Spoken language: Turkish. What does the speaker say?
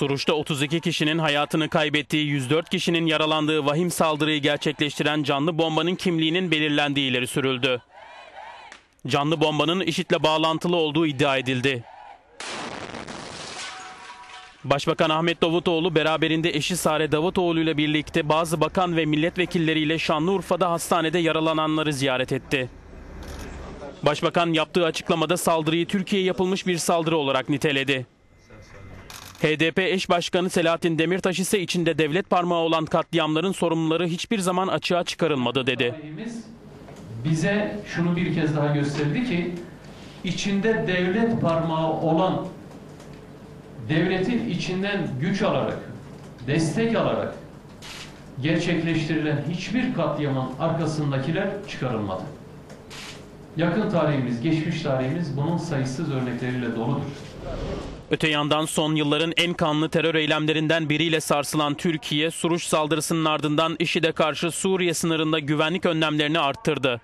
Suruç'ta 32 kişinin hayatını kaybettiği, 104 kişinin yaralandığı vahim saldırıyı gerçekleştiren canlı bombanın kimliğinin belirlendiği ileri sürüldü. Canlı bombanın IŞİD'le bağlantılı olduğu iddia edildi. Başbakan Ahmet Davutoğlu beraberinde eşi Sare Davutoğlu ile birlikte bazı bakan ve milletvekilleriyle Şanlıurfa'da hastanede yaralananları ziyaret etti. Başbakan yaptığı açıklamada saldırıyı Türkiye'ye yapılmış bir saldırı olarak niteledi. HDP eş başkanı Selahattin Demirtaş ise içinde devlet parmağı olan katliamların sorumluları hiçbir zaman açığa çıkarılmadı dedi. Bize şunu bir kez daha gösterdi ki içinde devlet parmağı olan devletin içinden güç alarak, destek alarak gerçekleştirilen hiçbir katliamın arkasındakiler çıkarılmadı. Yakın tarihimiz, geçmiş tarihimiz bunun sayısız örnekleriyle doludur. Öte yandan son yılların en kanlı terör eylemlerinden biriyle sarsılan Türkiye, Suruç saldırısının ardından IŞİD'e karşı Suriye sınırında güvenlik önlemlerini arttırdı.